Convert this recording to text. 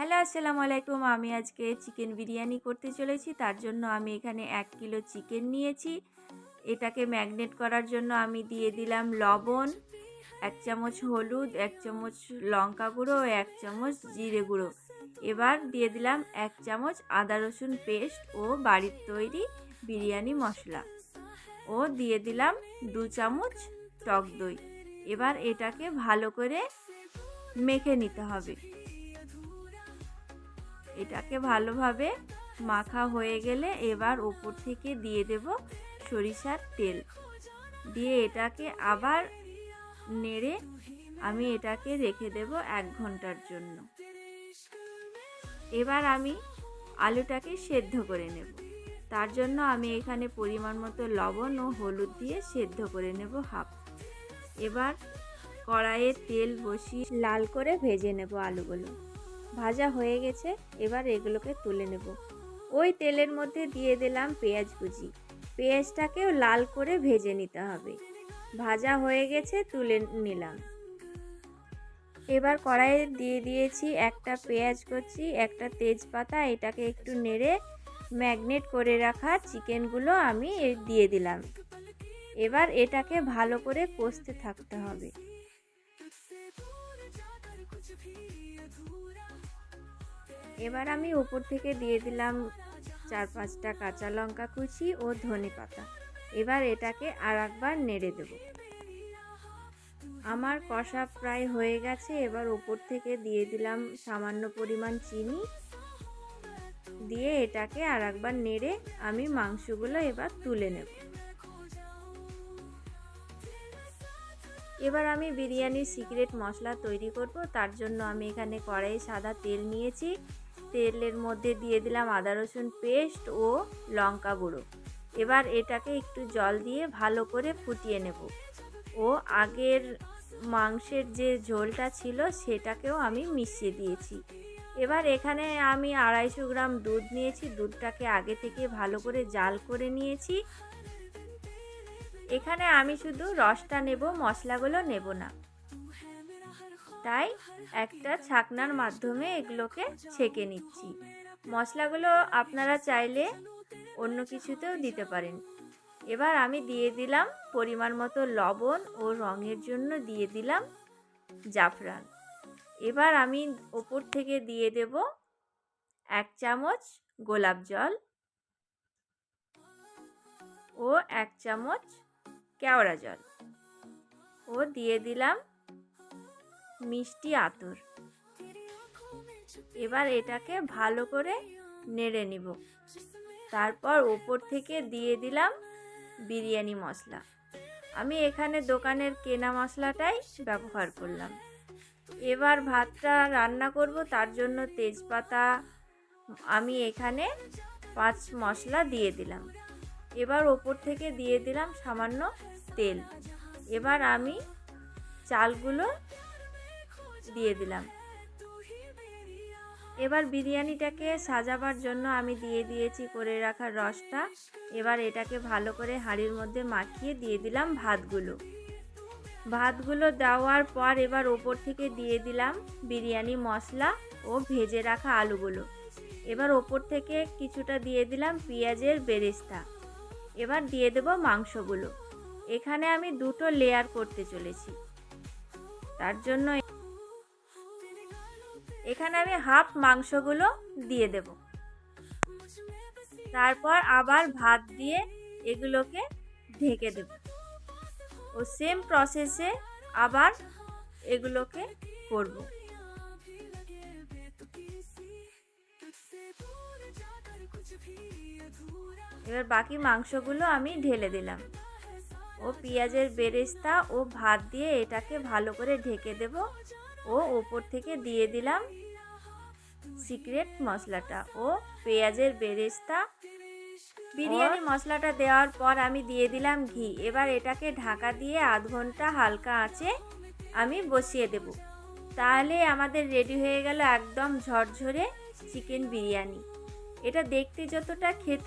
Hello আসসালামু আলাইকুম আমি আজকে চিকেন বিরিয়ানি করতে চলেছি। তার জন্য আমি এখানে এক কিলো চিকেন নিয়েছি। এটাকে ম্যাগনেট করার জন্য আমি দিয়ে দিলাম লবণ, এক চামচ হলুদ, এক চামচ লঙ্কা গুঁড়ো, এক চামচ জিরে গুঁড়ো। এবার দিয়ে দিলাম এক চামচ আদা রসুন পেস্ট ও বাড়ির তৈরি বিরিয়ানি মশলা। ও দিয়ে দিলাম দু চামচ টক দই। এবার এটাকে ভালো করে মেখে নিতে হবে। এটাকে ভালোভাবে মাখা হয়ে গেলে এবার ওপর থেকে দিয়ে দেব সরিষার তেল। দিয়ে এটাকে আবার নেড়ে আমি এটাকে রেখে দেব এক ঘণ্টার জন্য। এবার আমি আলুটাকে সেদ্ধ করে নেব। তার জন্য আমি এখানে পরিমাণ মতো লবণ ও হলুদ দিয়ে সেদ্ধ করে নেব হাফ। এবার কড়াইয়ে তেল বসিয়ে লাল করে ভেজে নেব আলুগুলো। ভাজা হয়ে গেছে, এবার এগুলোকে তুলে নেব। ওই তেলের মধ্যে দিয়ে দিলাম পেঁয়াজ কুচি। পেঁয়াজটাকেও লাল করে ভেজে নিতে হবে। ভাজা হয়ে গেছে, তুলে নিলাম। এবার কড়াইয়ে দিয়ে দিয়েছি একটা পেঁয়াজ কুচি, একটা তেজপাতা, এটাকে একটু নেড়ে ম্যাগনেট করে রাখা চিকেনগুলো আমি দিয়ে দিলাম। এবার এটাকে ভালো করে কষতে থাকতে হবে। এবার আমি উপর থেকে দিয়ে দিলাম চার পাঁচটা কাঁচা লঙ্কা কুচি ও ধনে পাতা। এবার এটাকে আর একবার নেড়ে দেব। আমার কষা প্রায় হয়ে গেছে, এবার উপর থেকে দিয়ে দিলাম সামান্য পরিমাণ চিনি। দিয়ে এটাকে আর একবার নেড়ে আমি মাংসগুলো এবার তুলে নেব। এবার আমি বিরিয়ানির সিক্রেট মশলা তৈরি করব। তার জন্য আমি এখানে কড়াই সাদা তেল নিয়েছি। তেলের মধ্যে দিয়ে দিলাম আদা রসুন পেস্ট ও লঙ্কা গুঁড়ো। এবার এটাকে একটু জল দিয়ে ভালো করে ফুটিয়ে নেব। ও আগের মাংসের যে ঝোলটা ছিল সেটাকেও আমি মিশিয়ে দিয়েছি। এবার এখানে আমি আড়াইশো গ্রাম দুধ নিয়েছি। দুধটাকে আগে থেকে ভালো করে জাল করে নিয়েছি। এখানে আমি শুধু রসটা নেব, মশলাগুলো নেব না। তাই একটা ছাকনার মাধ্যমে এগুলোকে ছেঁকে নিচ্ছি। মশলাগুলো আপনারা চাইলে অন্য কিছুতেও দিতে পারেন। এবার আমি দিয়ে দিলাম পরিমাণ মতো লবণ ও রঙের জন্য দিয়ে দিলাম জাফরান। এবার আমি ওপর থেকে দিয়ে দেব এক চামচ গোলাপ জল ও এক চামচ কেওড়া জল। ও দিয়ে দিলাম মিষ্টি আতর। এবার এটাকে ভালো করে নেড়ে নিব। তারপর ওপর থেকে দিয়ে দিলাম বিরিয়ানি মশলা। আমি এখানে দোকানের কেনা মশলাটাই ব্যবহার করলাম। এবার ভাতটা রান্না করব, তার জন্য তেজপাতা আমি এখানে পাঁচ মশলা দিয়ে দিলাম। এবার ওপর থেকে দিয়ে দিলাম সামান্য তেল। এবার আমি চালগুলো দিয়ে দিলাম। এবার বিরিয়ানিটাকে সাজাবার জন্য আমি দিয়ে দিয়েছি করে রাখা রসটা। এবার এটাকে ভালো করে হাঁড়ির মধ্যে মাখিয়ে দিয়ে দিলাম ভাতগুলো। ভাতগুলো দেওয়ার পর এবার ওপর থেকে দিয়ে দিলাম বিরিয়ানি মশলা ও ভেজে রাখা আলুগুলো। এবার ওপর থেকে কিছুটা দিয়ে দিলাম পেঁয়াজের বেরেস্তা। এবার দিয়ে দেব মাংসগুলো। এখানে আমি দুটো লেয়ার করতে চলেছি। তার জন্য এখানে আমি হাফ মাংসগুলো দিয়ে দেব। তারপর আবার ভাত দিয়ে এগুলোকে ঢেকে দেব। ও সেম প্রসেসে আবার এগুলোকে করব। এবার বাকি মাংসগুলো আমি ঢেলে দিলাম। ও পেঁয়াজের বেরেস্তা ও ভাত দিয়ে এটাকে ভালো করে ঢেকে দেব। ও ওপর থেকে দিয়ে দিলাম সিক্রেট মশলাটা। ও পেঁয়াজের বেরেস্তা। বিরিয়ানি মশলাটা দেওয়ার পর আমি দিয়ে দিলাম ঘি। এবার এটাকে ঢাকা দিয়ে আধ ঘণ্টা হালকা আঁচে আমি বসিয়ে দেব। তাহলে আমাদের রেডি হয়ে গেল একদম ঝরঝরে চিকেন বিরিয়ানি। এটা দেখতে যতটা খেতে